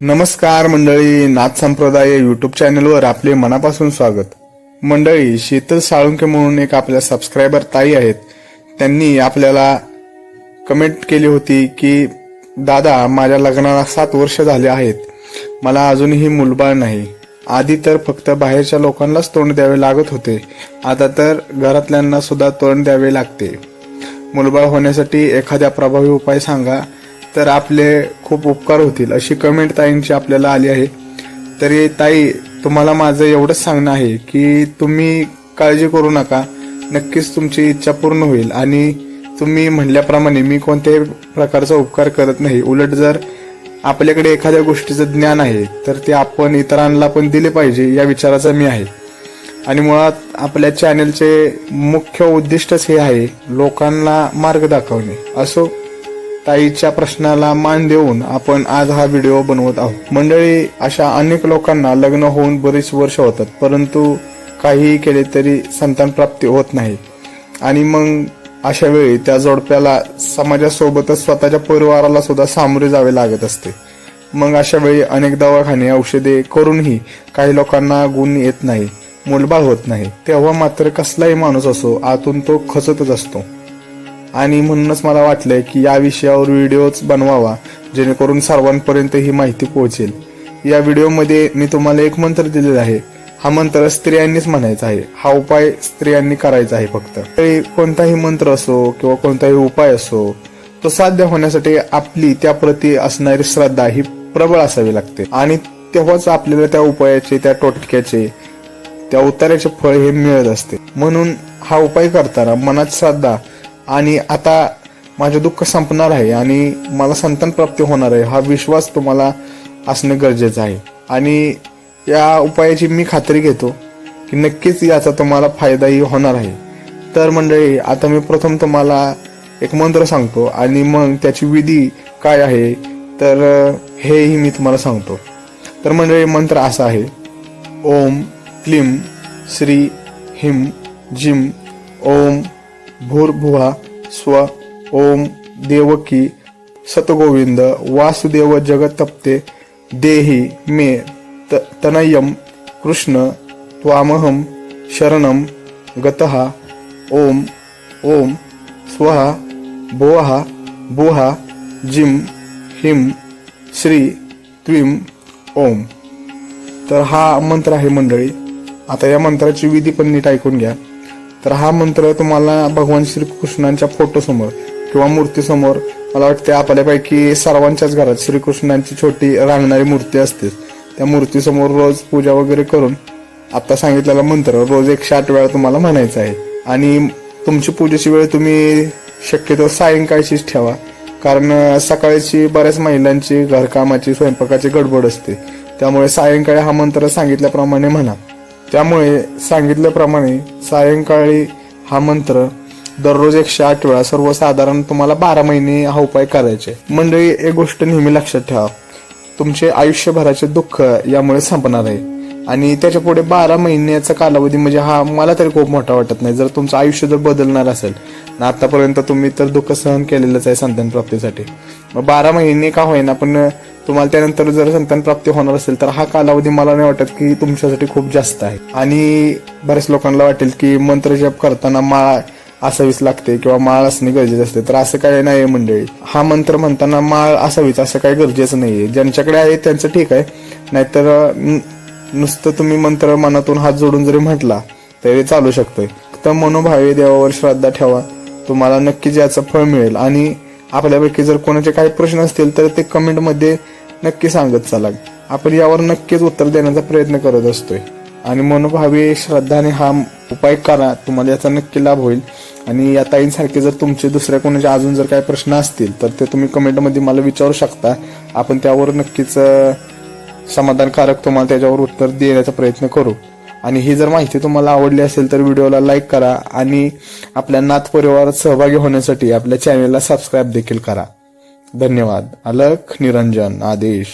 नमस्कार मंडळी नाथ संप्रदाय युट्यूब चॅनलवर आपले मनापासून स्वागत. मंडळी शीतल साळुंके म्हणून एक आपल्या सबस्क्रायबर ताई आहेत. त्यांनी आपल्याला कमेंट केली होती की दादा माझ्या लग्नाला सात वर्ष झाले आहेत. मला अजूनही मुलबाळ नाही. आधी तर फक्त बाहेरच्या लोकांनाच तोंड द्यावे लागत होते. आता तर घरातल्यांना सुद्धा तोंड द्यावे लागते. मुलबाळ होण्यासाठी एखाद्या प्रभावी उपाय सांगा. तर आपले खूप उपकार होतील. अशी कमेंट ताईंची आपल्याला आली आहे. तरी ताई तुम्हाला माझं एवढंच सांगणं आहे की तुम्ही काळजी करू नका. नक्कीच तुमची इच्छा पूर्ण होईल. आणि तुम्ही म्हणल्याप्रमाणे मी कोणत्याही प्रकारचा उपकार करत नाही. उलट जर आपल्याकडे एखाद्या गोष्टीचं ज्ञान आहे तर ते आपण इतरांना पण दिले पाहिजे या विचाराचा मी आहे. आणि मुळात आपल्या चॅनलचे मुख्य उद्दिष्टच हे आहे लोकांना मार्ग दाखवणे. असो ताईच्या प्रश्नाला मान देऊन आपण आज हा व्हिडिओ बनवत आहोत. मंडळी अशा अनेक लोकांना लग्न होऊन बरीच वर्ष होतात परंतु काहीही केले तरी संतान प्राप्ती होत नाही. आणि मग अशा वेळी त्या जोडप्याला समाजासोबतच स्वतःच्या परिवाराला सुद्धा सामोरे जावे लागत असते. मग अशा वेळी अनेक दवाखाने औषधे करूनही काही लोकांना गुण येत नाही मुलबाळ होत नाही. तेव्हा मात्र कसलाही माणूस असो आतून तो खचतच असतो. आणि म्हणूनच मला वाटलंय की या विषयावर व्हिडिओच बनवावा जेणेकरून सर्वांपर्यंत ही माहिती पोहोचेल. या व्हिडिओमध्ये मी तुम्हाला एक मंत्र दिलेला आहे. हा मंत्र स्त्रियांनीच म्हणायचा आहे. हा उपाय स्त्रियांनी करायचा आहे फक्त. कोणताही मंत्र असो किंवा कोणताही उपाय असो तो साध्य होण्यासाठी आपली त्याप्रती असणारी श्रद्धा ही प्रबळ असावी लागते. आणि तेव्हाच आपल्याला त्या उपायाचे त्या टोटक्याचे त्या उतार्याचे फळ हे मिळत असते. म्हणून हा उपाय करताना मनात श्रद्धा आणि आता माझे दुःख संपणार आहे आणि मला संतान प्राप्ती होणार आहे. हा विश्वास तुम्हाला असणे गरजेचं आहे. आणि या उपायाची मी खात्री घेतो की नक्कीच याचा तुम्हाला फायदाही होणार आहे. तर मंडळी आता मी प्रथम तुम्हाला एक मंत्र सांगतो आणि मग त्याची विधी काय आहे तर हेही मी तुम्हाला सांगतो. तर मंडळी मंत्र असा आहे. ओम क्लीम श्री हिम जिम ओम भूर्भुवा स्व ओम देवकी सतगोविंद वासुदेव जगतप्ते देही मे त- तनयम कृष्ण त्वामहम शरणम गतः ओम ओम स्वहा भुवहा बुहा जिम हिम श्री त्विम ओम. तर हा मंत्र आहे मंडळी. आता या मंत्राची विधी पण नीट ऐकून घ्या. तर हा मंत्र तुम्हाला भगवान श्रीकृष्णांच्या फोटोसमोर किंवा मूर्तीसमोर मला वाटते आपल्यापैकी सर्वांच्याच घरात श्रीकृष्णांची छोटी रांगणारी मूर्ती असते. त्या मूर्तीसमोर रोज पूजा वगैरे करून आता सांगितलेला मंत्र रोज एकशे आठ वेळा तुम्हाला म्हणायचा आहे. आणि तुमची पूजेची वेळ तुम्ही शक्यतो सायंकाळचीच ठेवा. कारण सकाळची बऱ्याच महिलांची घरकामाची स्वयंपाकाची गडबड असते. त्यामुळे सायंकाळी हा मंत्र सांगितल्याप्रमाणे म्हणा. त्यामुळे सांगितल्याप्रमाणे सायंकाळी हा मंत्र दररोज एकशे आठ वेळा सर्वसाधारण तुम्हाला बारा महिने हा उपाय करायचे. मंडळी एक गोष्ट नेहमी लक्षात ठेवा. तुमचे आयुष्यभराचे दुःख यामुळे संपणार आहे. आणि त्याच्या पुढे बारा महिन्याचा कालावधी म्हणजे हा मला तरी खूप मोठा वाटत नाही. जर तुमचं आयुष्य जर बदलणार असेल ना आतापर्यंत तुम्ही तर दुःख सहन केलेलंच आहे संतान प्राप्तीसाठी. मग बारा महिने का होईना पण तुम्हाला त्यानंतर जर संतान प्राप्ती होणार असेल तर हा कालावधी मला नाही वाटत की तुमच्यासाठी खूप जास्त आहे. आणि बऱ्याच लोकांना वाटेल की मंत्र जप करताना माळ असावीच लागते किंवा माळ असणे गरजेचे असते. तर असं काय नाही मंडळी. हा मंत्र म्हणताना माळ असावीच असं काही गरजेचं नाहीये. ज्यांच्याकडे आहे त्यांचं ठीक आहे. नाहीतर न- नुसतं तुम्ही मंत्र मनातून हात जोडून जरी म्हटला तरी चालू शकतंय. तर मनोभावे देवावर श्रद्धा ठेवा. तुम्हाला नक्कीच याचं फळ मिळेल. आणि आपल्यापैकी जर कोणाचे काही प्रश्न असतील तर ते कमेंटमध्ये नक्की सांगत चला आपण यावर नक्कीच उत्तर देण्याचा प्रयत्न करत असतोय. आणि मनोभावी श्रद्धाने हा उपाय करा तुम्हाला याचा नक्की लाभ होईल. आणि या ताईंसारखे जर तुमचे दुसऱ्या कोणाचे अजून जर काही प्रश्न असतील तर ते तुम्ही कमेंटमध्ये मला विचारू शकता. आपण त्यावर नक्कीच समाधानकारक तुम्हाला त्याच्यावर उत्तर देण्याचा प्रयत्न करू. आणि ही जर माहिती तुम्हाला आवडली असेल तर व्हिडिओला लाईक करा. आणि आपल्या नाथ परिवारात सहभागी होण्यासाठी आपल्या चॅनेलला सबस्क्राईब देखील करा. धन्यवाद. अलख निरंजन आदेश.